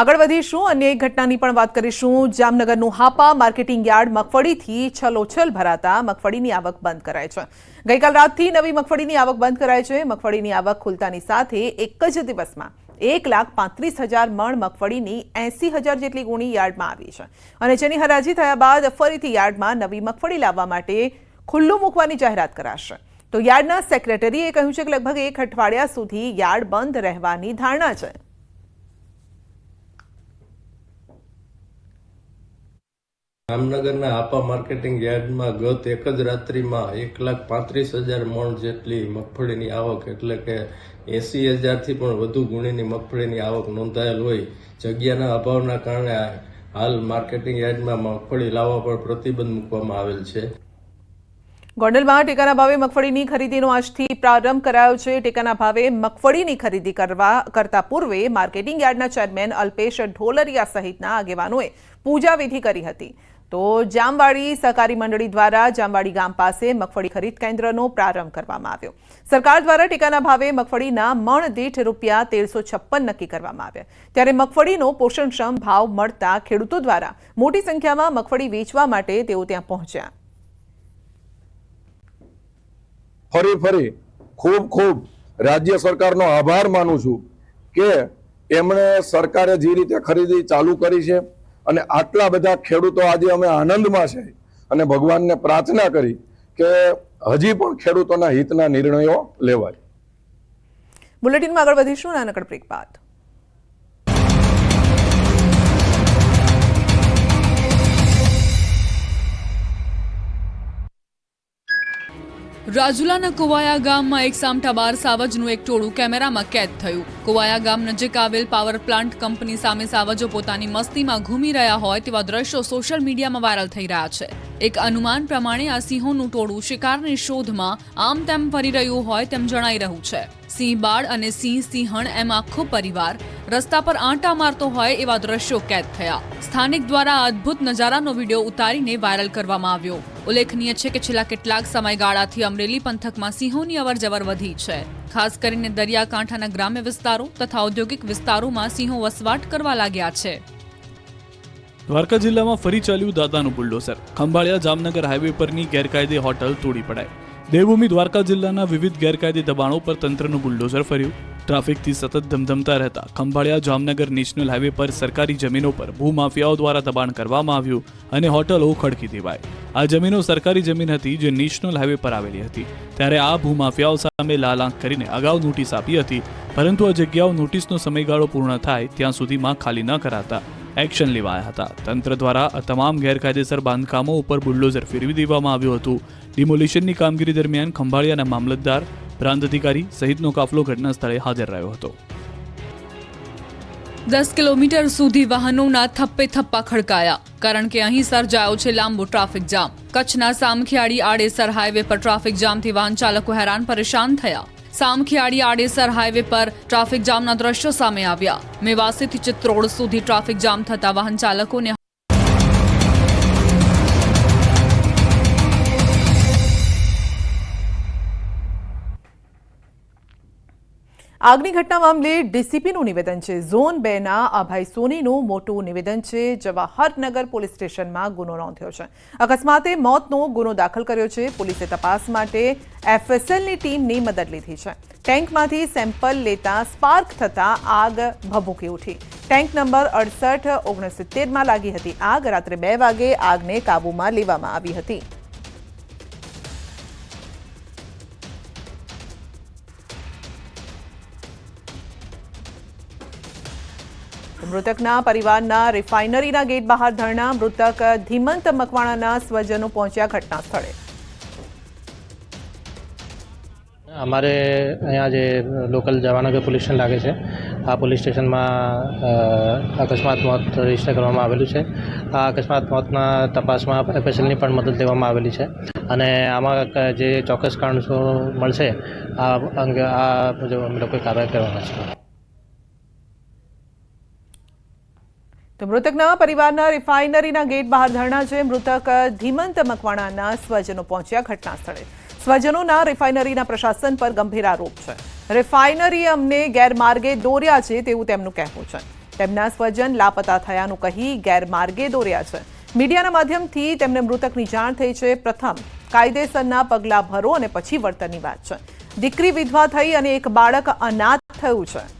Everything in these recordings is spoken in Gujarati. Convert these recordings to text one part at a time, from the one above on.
આગળ વધીશું. અને એક ઘટનાની પણ વાત કરીશું. જામનગરનું હાપા માર્કેટિંગ યાર્ડ મગફળીથી છલોછલ ભરાતા મગફળીની આવક બંધ કરાય છે. ગઈકાલ રાતથી નવી મગફળીની આવક બંધ કરાય છે. મગફળીની આવક ખુલતાની સાથે એક જ દિવસમાં એક લાખ પાંત્રીસ હજાર મણ મગફળીની એંસી હજાર જેટલી ગુણી યાર્ડમાં આવી છે. અને જેની હરાજી થયા બાદ ફરીથી યાર્ડમાં નવી મગફળી લાવવા માટે ખુલ્લું મૂકવાની જાહેરાત કરાશે. તો યાર્ડના સેક્રેટરીએ કહ્યું છે કે લગભગ એક અઠવાડિયા સુધી યાર્ડ બંધ રહેવાની ધારણા છે. જામનગરના આપા માર્કેટિંગ યાર્ડમાં ગત એક જ રાત્રિમાં એક લાખ પાંત્રીસ હજાર મણ જેટલી મગફળીની આવક એટલે કે એસી હજારથી પણ વધુ ગુણીની મગફળીની આવક નોંધાયેલ હોય. જગ્યાના અભાવના કારણે હાલ માર્કેટિંગ યાર્ડમાં મગફળી લાવવા પર પ્રતિબંધ મૂકવામાં આવેલ છે. ગોંડલમાં ટેકાના ભાવે મગફળીની ખરીદીનો આજથી પ્રારંભ કરાયો છે. ટેકાના ભાવે મગફળીની ખરીદી કરવા કરતા પૂર્વે માર્કેટિંગ યાર્ડના ચેરમેન અલ્પેશ ઢોલરિયા સહિતના આગેવાનોએ પૂજા વિધિ કરી હતી. તો જામવાડી સહકારી મંડળી દ્વારા જામવાડી ગામ પાસે મગફળી ખરીદ કેન્દ્રનો પ્રારંભ કરવામાં આવ્યો. સરકાર દ્વારા ટેકાના ભાવે મગફળીના મણ દીઠ રૂપિયા તેરસો છપ્પન નક્કી કરવામાં આવ્યા. ત્યારે મગફળીનો પોષણક્ષમ ભાવ મળતા ખેડૂતો દ્વારા મોટી સંખ્યામાં મગફળી વેચવા માટે તેઓ ત્યાં પહોંચ્યા. ફરી ફરી ખૂબ ખૂબ રાજ્ય સરકારનો આભાર માનું છું કે એમણે સરકારે જે રીતે ખરીદી ચાલુ કરી છે અને આટલા બધા ખેડૂતો આજે અમે આનંદમાં છે અને ભગવાનને પ્રાર્થના કરી કે હજી પણ ખેડૂતોના હિતના નિર્ણયો લેવાય. બુલેટિનમાં આગળ વધીશું નાનકડ બ્રેક બાદ. રાજુલાના કુવાયા ગામમાં એક સામટા બાર સાવજનું એક ટોળું કેમેરામાં કેદ થયું. કુવાયા ગામ નજીક આવેલ પાવર પ્લાન્ટ કંપની સામે સાવજો પોતાની મસ્તીમાં ઘૂમી રહ્યા હોય તેવા દ્રશ્યો સોશિયલ મીડિયામાં વાયરલ થઈ રહ્યા છે. એક અનુમાન પ્રમાણે આ સિંહોનું ટોળું શિકારની શોધમાં આમ તેમ ફરી રહ્યું હોય તેમ જણાઈ રહ્યું છે. સિંહ બાળ અને સિંહ સિંહણ એમ આખો પરિવાર રસ્તા પર આંટા મારતો હોય એવા દ્રશ્યો કેદ થયા. સ્થાનિક દ્વારા અદ્ભુત નજારાનો વીડિયો ઉતારીને વાયરલ કરવામાં આવ્યો. ઉલ્લેખનીય છે કે છેલ્લા કેટલાક સમયગાળાથી અમરેલી પંથકમાં સિંહોની અવરજવર વધી છે. ખાસ કરીને દરિયાકાંઠાના ગ્રામ્ય વિસ્તારો તથા ઔદ્યોગિક વિસ્તારોમાં સિંહો વસવાટ કરવા લાગ્યા છે. દ્વારકા જિલ્લામાં ફરી ચાલ્યું દાદાનું બુલડોઝર. ખંભાળિયા જામનગર હાઈવે પરની ગેરકાયદે હોટલ તોડી પડાય દેવભૂમિ દ્વારકા જિલ્લાના વિવિધ ગેરકાયદે દબાણો પર તંત્રનું બુલડોઝર ફર્યું. ટ્રાફિકથી સતત ધમધમતા રહેતા ખંભાળિયા જામનગર નેશનલ હાઈવે પર સરકારી જમીનો પર ભૂમાફિયાઓ દ્વારા દબાણ કરવામાં આવ્યું અને હોટલો ખડકી દેવાય આ જમીનો સરકારી જમીન હતી જે નેશનલ હાઈવે પર આવેલી હતી. ત્યારે આ ભૂમાફિયાઓ સામે લાલ આંખ કરીને અગાઉ નોટિસ આપી હતી, પરંતુ આ જગ્યાઓ નોટિસનો સમયગાળો પૂર્ણ થાય ત્યાં સુધીમાં ખાલી ન કરાતા એક્શન લેવાયા હતા. તંત્ર દ્વારા આ તમામ ગેરકાયદેસર બાંધકામો ઉપર બુલડોઝર ફેરવી દેવામાં આવ્યું હતું. ડિમોલિશનની કામગીરી દરમિયાન ખંભાળિયાના મામલતદાર પ્રાંત અધિકારી સહિતનો કાફલો ઘટના હાજર રહ્યો હતો. દસ કિલોમીટર સુધી વાહનોના થપ્પે થપ્પા ખડકાયા. કારણ કે અહીં સર્જાયો છે લાંબો ટ્રાફિક જામ. કચ્છના સામખિયાળી આડેસર હાઈવે પર ટ્રાફિક જામથી વાહન ચાલકો હેરાન પરેશાન થયા. સામખિયાળી આડેસર હાઈવે પર ટ્રાફિક જામના દ્રશ્યો સામે આવ્યા. મેવાસીથી ચિત્રોડ સુધી ટ્રાફિક જામ થતા વાહન ચાલકોને આગની ઘટના મામલે ડીસીપીનું નિવેદન છે. ઝોન બે ના અભય સોનીનું મોટું નિવેદન છે. જવાહરનગર પોલીસ સ્ટેશનમાં ગુનો નોંધ્યો છે. અકસ્માતે મોતનો ગુનો દાખલ કર્યો છે. પોલીસે તપાસ માટે એફએસએલની ટીમની મદદ લીધી છે. ટેન્કમાંથી સેમ્પલ લેતા સ્પાર્ક થતા આગ ભભૂકી ઉઠી. ટેન્ક નંબર અડસઠ ઓગણસિત્તેરમાં લાગી હતી. આગ રાત્રે બે વાગે આગને કાબૂમાં લેવામાં આવી હતી. મૃતકના પરિવારના રિફાઇનરીના ગેટ બહાર ધરણા, મૃતક ધીમંત મકવાણાના સ્વજનો પહોંચ્યા ઘટના સ્થળે અમારે અહીંયા જે લોકલ જવાનગર પોલીસ સ્ટેશન લાગે છે, આ પોલીસ સ્ટેશનમાં અકસ્માત મોત રજિસ્ટર કરવામાં આવેલું છે. આ અકસ્માત મોતના તપાસમાં એફએસએલની પણ મદદ લેવામાં આવેલી છે. અને આમાં જે ચોક્કસ કારણો મળશે, આ અંગે આ મુજબ અમે લોકોએ કાર્યવાહી કરવાના છે તો મૃતકના પરિવારના રિફાઇનરીના ગેટ બહાર ધરણા છે. મૃતક ધીમંત મકવાણાના સ્વજનો પહોંચ્યા ઘટના સ્થળે સ્વજનોના રિફાઇનરીના પ્રશાસન પર ગંભીર આરોપ છે. રિફાઇનરી અમને ગેરમાર્ગે દોર્યા છે તેવું તેમનું કહેવું છે. તેમના સ્વજન લાપતા થયાનું કહી ગેરમાર્ગે દોર્યા છે. મીડિયાના માધ્યમથી તેમને મૃતકની જાણ થઈ છે. પ્રથમ, કાયદેસરના પગલાં ભરો અને પછી વળતરની વાત છે. દીકરી વિધવા થઈ અને એક બાળક અનાથ થયું છે.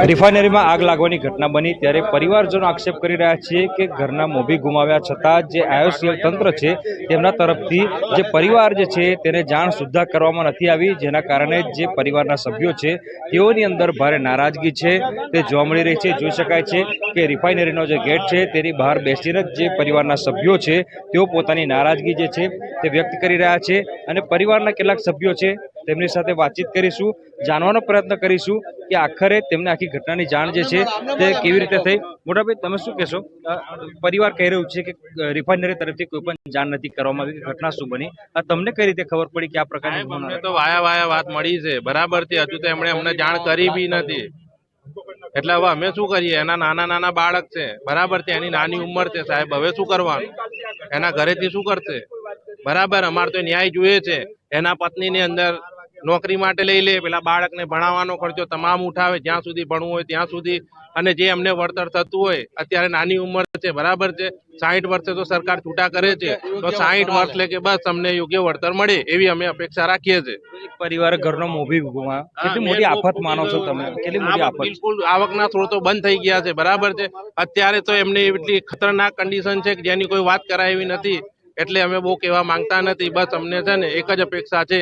રિફાઇનરીમાં આગ લાગવાની ઘટના બની ત્યારે પરિવારજનો આક્ષેપ કરી રહ્યા છે કે ઘરના મોભી ગુમાવ્યા છતાં જે આઈઓસીએલ તંત્ર છે તેમના તરફથી જે પરિવાર જે છે તેને જાણ સુદ્ધા કરવામાં નથી આવી, જેના કારણે જે પરિવારના સભ્યો છે તેઓની અંદર ભારે નારાજગી છે. તે જોવા મળી રહી છે, જોઈ શકાય છે કે રિફાઇનરીનો જે ગેટ છે તેની બહાર બેસીને જ જે પરિવારના સભ્યો છે તેઓ પોતાની નારાજગી જે છે તે વ્યક્ત કરી રહ્યા છે અને પરિવારના કેટલાક સભ્યો છે તેમની સાથે વાતચીત કરીશું જાણવાનો પ્રયત્ન કરીશું કે આખરે તેમને આખી ઘટનાની જાણ જે છે તે કેવી રીતે થઈ? મોટાભાઈ તમે શું કહેશો? પરિવાર કહી રહ્યું છે કે રિફાઇનરી તરફથી કોઈ પણ જાણ નથી કરવામાં આવી કે ઘટના શું બની? આ તમને કઈ રીતે ખબર પડી કે આ પ્રકારની અમને તો વાયા વાયા વાત મળી છે. બરાબર છે હજુ તો એમણે અમને જાણ કરી બી નથી. એટલે હવે અમે શું કરીએ? એના નાના નાના બાળક છે. બરાબર છે એની નાની ઉંમર છે સાહેબ. હવે શું કરવાનું? એના ઘરેથી શું કરશે? બરાબર અમારે તો ન્યાય જોઈએ છે. એના પત્નીની અંદર નોકરી માટે લઈ લે પેલા બાળકને ભણાવવાનો ખર્ચો તમામ ઉઠાવે જ્યાં સુધી ભણવું હોય ત્યાં સુધી. અને જે અમને વળતર થતું હોય અત્યારે નાની ઉંમર છે બરાબર છે. સાહીઠ વર્ષે તો સરકાર છૂટા કરે છે તો સાહીઠ વર્ષ લે કે બસ અમને યોગ્ય વળતર મળે એવી અમે અપેક્ષા રાખીએ છીએ. પરિવાર ઘરનો મોભી કેટલી મોટી આફત માનો છો તમે? કેટલી મોટી આફત. બિલકુલ આવકના સ્ત્રોતો બંધ થઈ ગયા છે બરાબર છે. અત્યારે તો એમની એટલી ખતરનાક કન્ડિશન છે કે જેની કોઈ વાત કરાય એવી નથી. એટલે અમે બહુ કહેવા માંગતા નથી. બસ અમને છે ને એક જ અપેક્ષા છે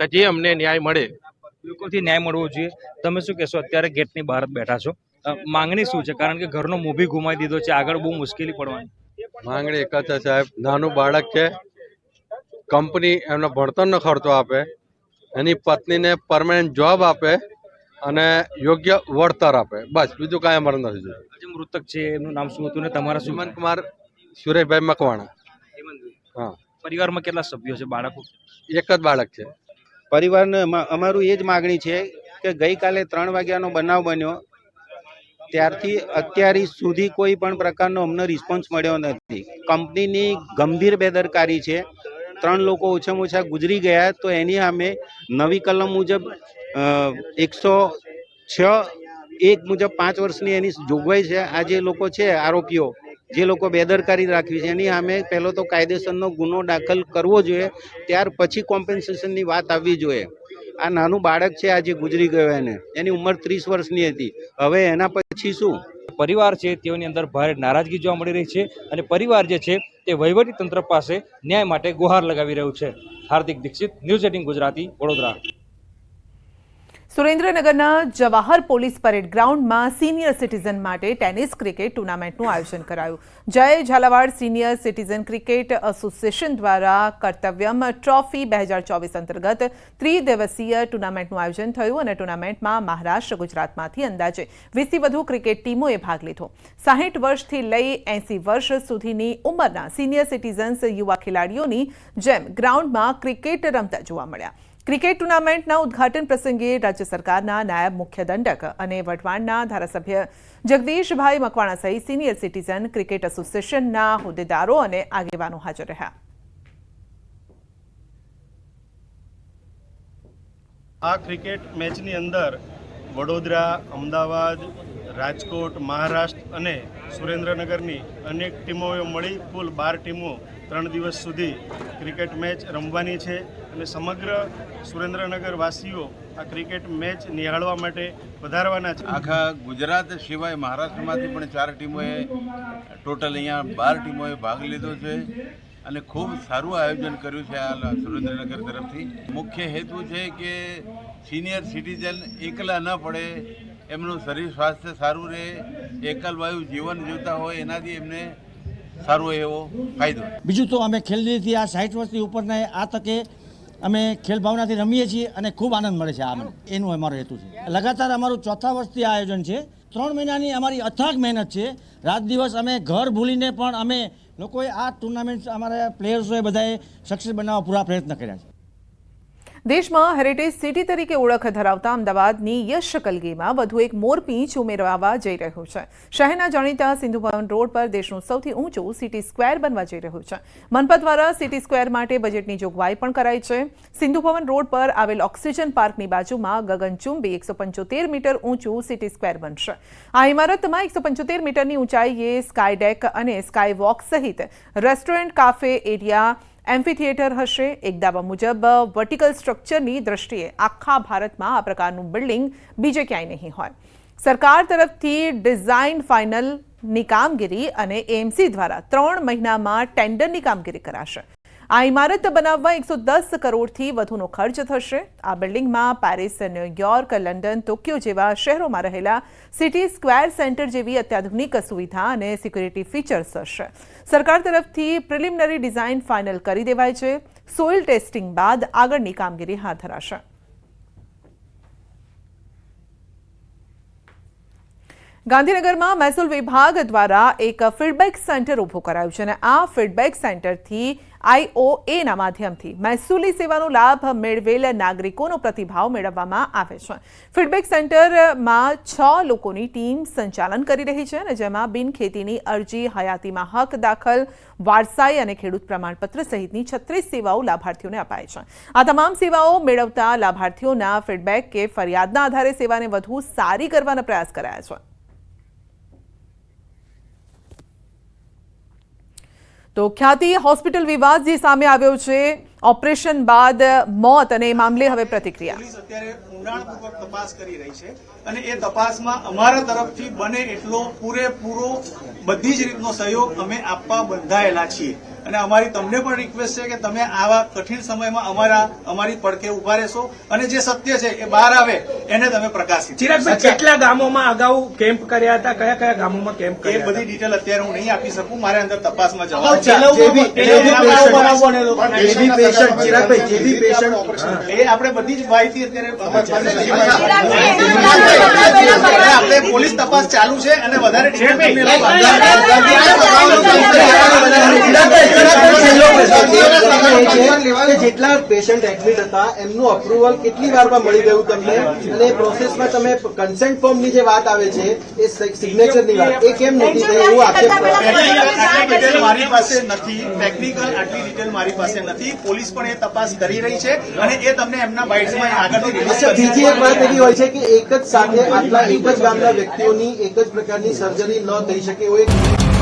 કે જે અમને ન્યાય મળે. બિલકુલથી ન્યાય મળવો જોઈએ. તમે શું કહેશો? અત્યારે ગેટની બહાર જ બેઠા છો. માંગણી શું છે? કારણ કે ઘરનો મૂભી ગુમાવી દીધો છે. આગળ બહુ મુશ્કેલી પડવાની. માંગણી એક જ છે સાહેબ. નાનું બાળક છે. કંપની એમનો ભણતરનો ખર્ચો આપે. એની પત્નીને પરમાનન્ટ જોબ આપે અને યોગ્ય વળતર આપે. બસ બીજું કાંઈ અમારે નથી જોયું જે મૃતક છે એમનું નામ શું હતું ને? તમારા સુમન કુમાર સુરેશભાઈ મકવાણા. હા. પરિવારમાં કેટલા સભ્યો છે બાળકો? એક જ બાળક છે. પરિવારને અમારું એ જ માગણી છે કે ગઈકાલે ત્રણ વાગ્યાનો બનાવ બન્યો. ત્યારથી અત્યાર સુધી કોઈ પણ પ્રકારનો અમને રિસ્પોન્સ મળ્યો નથી. કંપનીની ગંભીર બેદરકારી છે. ત્રણ લોકો ઓછામાં ઓછા ગુજરી ગયા તો એની સામે નવી કલમ મુજબ એકસો છ એક મુજબ પાંચ વર્ષની એની જોગવાઈ છે. આ જે લોકો છે, આરોપીઓ જે લોકો બેદરકારી રાખવી છે, એની સામે પહેલો તો કાયદેસરનો ગુનો દાખલ કરવો જોઈએ, ત્યાર પછી કોમ્પન્સેશનની વાત આવવી જોઈએ. આ નાનું બાળક છે આજે ગુજરી ગયો એને, એની ઉંમર ત્રીસ વર્ષની હતી. હવે એના પછી શું? પરિવાર છે, તેઓની અંદર ભારે નારાજગી જોવા મળી રહી છે અને પરિવાર જે છે, તે વહીવટી તંત્ર પાસે ન્યાય માટે ગુહાર લગાવી રહ્યું છે. Hardik Dixit, news eighteen Gujarati, Vadodara. સુરેન્દ્રનગરના જવાહર પોલીસ પરેડ ગ્રાઉન્ડમાં સિનિયર સિટીઝન માટે ટેનિસ ક્રિકેટ ટુર્નામેન્ટનું આયોજન કરાયું. Jay Zalawad senior citizen cricket association દ્વારા કર્તવ્યમ ટ્રોફી બે હજાર ચોવીસ અંતર્ગત ત્રિદિવસીય ટુર્નામેન્ટનું આયોજન થયું અને ટુર્નામેન્ટમાં મહારાષ્ટ્ર, ગુજરાતમાંથી અંદાજે વીસથી વધુ ક્રિકેટ ટીમોએ ભાગ લીધો. સાહીઠ વર્ષથી લઈ એંસી વર્ષ સુધીની ઉંમરના સિનિયર સિટીઝન્સ યુવા ખેલાડીઓની જેમ ગ્રાઉન્ડમાં ક્રિકેટ રમતા જોવા મળ્યા. ક્રિકેટ ટુર્નામેન્ટના ઉદ્ઘાટન પ્રસંગે રાજ્ય સરકારના નાયબ મુખ્ય દંડક અને વઢવાણના ધારાસભ્ય જગદીશભાઈ મકવાણા સહિત સિનિયર સિટીઝન ક્રિકેટ એસોસિએશનના હોદ્દેદારો અને આગેવાનો હાજર રહ્યા. આ ક્રિકેટ મેચની અંદર વડોદરા, અમદાવાદ, રાજકોટ, મહારાષ્ટ્ર અને સુરેન્દ્રનગરની અનેક ટીમોએ મળી, કુલ બાર ટીમો ત્રણ દિવસ સુધી ક્રિકેટ મેચ રમવાની છે. અને સમગ્ર સુરેન્દ્રનગર વાસીઓ આ ક્રિકેટ મેચ નિહાળવા માટે વધારવાના છે. આખા ગુજરાત સિવાય મહારાષ્ટ્રમાંથી પણ ચાર ટીમોએ ટોટલ અહીંયા બાર ટીમોએ ભાગ લીધો છે અને ખૂબ સારું આયોજન કર્યું છે આ સુરેન્દ્રનગર તરફથી. મુખ્ય હેતુ છે કે સિનિયર સિટીઝન એકલા ન પડે એમનું શરીર સ્વાસ્થ્ય સારું રહે એકલવાયુ જીવન જીવતા હોય એનાથી એમને સારો એવો ફાયદો. બીજું તો અમે ખેલથી આ સાઠ વર્ષથી ઉપરના આ તકે અમે ખેલ ભાવનાથી રમીએ છીએ અને ખૂબ આનંદ મળે છે આમ એનું અમારો હેતુ છે. લગાતાર અમારું ચોથા વર્ષથી આયોજન છે. ત્રણ મહિનાની અમારી અથાગ મહેનત છે. રાત દિવસ અમે ઘર ભૂલીને પણ અમે લોકોએ આ ટુર્નામેન્ટ અમારા પ્લેયર્સોએ બધાએ સક્સેસ બનાવવા પૂરા પ્રયત્ન કર્યા છે. દેશમાં હેરિટેજ સિટી તરીકે ઓળખ ધરાવતા અમદાવાદની યશ કલગીમાં વધુ એક મોરપીંચ ઉમેરવા જઈ રહ્યું છે. શહેરના જાણીતા સિંધુ ભવન રોડ પર દેશનું સૌથી ઊંચું સિટી સ્ક્વેર બનવા જઈ રહ્યું છે. મનપા દ્વારા સિટી સ્ક્વેર માટે બજેટની જોગવાઈ પણ કરાઈ છે. સિંધુ ભવન રોડ પર આવેલ ઓક્સિજન પાર્કની બાજુમાં ગગનચુંબી એકસો પંચોતેર મીટર ઊંચું સિટી સ્ક્વેર બનશે. આ ઇમારતમાં એકસો પંચોતેર મીટરની ઊંચાઈએ સ્કાય ડેક અને સ્કાય વોક સહિત restaurant, cafe, area amphitheatre હશે. એક દાવા મુજબ વર્ટિકલ સ્ટ્રક્ચરની દ્રષ્ટિએ આખા ભારતમાં આ પ્રકારનું બિલ્ડિંગ બીજે ક્યાંય નહીં હોય. સરકાર તરફથી ડિઝાઇન ફાઇનલની કામગીરી અને એએમસી દ્વારા ત્રણ મહિનામાં ટેન્ડરની કામગીરી કરાશે. આ ઇમારત બનાવવા એકસો દસ કરોડથી વધુનો ખર્ચ થશે. આ બિલ્ડિંગમાં પેરિસ, ન્યુયોર્ક, લંડન, ટોક્યો જેવા શહેરોમાં રહેલા સિટી સ્ક્વેર સેન્ટર જેવી અત્યાધુનિક સુવિધા અને સિક્યુરિટી ફીચર્સ હશે. સરકાર તરફથી પ્રિલિમિનરી ડિઝાઇન ફાઇનલ કરી દેવાય છે. સોઇલ ટેસ્ટિંગ બાદ આગળની કામગીરી હાથ ધરાશે. ગાંધીનગરમાં મહેસૂલ વિભાગ દ્વારા એક ફીડબેક સેન્ટર ઊભું કરાયું છે અને આ ફીડબેક સેન્ટરથી આઈઓએના માધ્યમથી મહેસૂલી સેવાનો લાભ મેળવેલ નાગરિકોનો પ્રતિભાવ મેળવવામાં આવે છે. ફીડબેક સેન્ટરમાં છ લોકોની ટીમ સંચાલન કરી રહી છે અને જેમાં બિનખેતીની અરજી, હયાતીમાં હક દાખલ, વારસાઈ અને ખેડૂત પ્રમાણપત્ર સહિતની છત્રીસ સેવાઓ લાભાર્થીઓને અપાય છે. આ તમામ સેવાઓ મેળવતા લાભાર્થીઓના ફીડબેક કે ફરિયાદના આધારે સેવાને વધુ સારી કરવાના પ્રયાસ કરાયા છે. તો ખ્યાતિ હોસ્પિટલ વિવાદ જે સામે આવ્યો છે. ઓપરેશન બાદ મોત અને એ મામલે હવે પ્રતિક્રિયા. પોલીસ અત્યારે ઊંડાણપૂર્વક તપાસ કરી રહી છે અને એ તપાસમાં અમારા તરફથી બને એટલો પૂરેપૂરો બધી જ રીતનો સહયોગ અમે આપવા બંધાયેલા છીએ. અને અમારી તમને પણ રિક્વેસ્ટ છે કે તમે આવા કઠિન સમયમાં અમારા અમારી પડખે ઊભા રહેશો અને જે સત્ય છે એ બહાર આવે એને તમે પ્રકાશિત ચિરાગભાઈ કેટલા ગામોમાં અગાઉ કેમ્પ કર્યા હતા? કયા કયા ગામોમાં કેમ્પ એ બધી ડિટેલ અત્યારે હું નહીં આપી શકું મારે અંદર તપાસમાં જવાબ જવાનું patient, ચિરાગભાઈ, જે બી પેશન્ટ એ આપણે બધી જ માહિતી અત્યારે આપણે પોલીસ તપાસ ચાલુ છે અને વધારે જેટલા પેશન્ટ એડમિટ હતા એમનું અપ્રુવલ કેટલી વારમાં મળી ગયું તમને અને પ્રોસેસમાં તમે કન્સેન્ટ ફોર્મની જે વાત આવે છે એ સિગ્નેચરની વાત એ કેમ નથી થઈ એવું આક્ષેપ મારી પાસે નથી ટેકનિકલ આટલી ડિટેલ મારી પાસે નથી પોલીસ પણ એ તપાસ કરી રહી છે અને એ તમને એમના બાઇટ્સમાં કરશે. બીજી એક વાત એવી હોય છે કે એક જ સાથે આટલા એક જ ગામના વ્યક્તિઓની એક જ પ્રકારની સર્જરી ન થઈ શકે એવું એક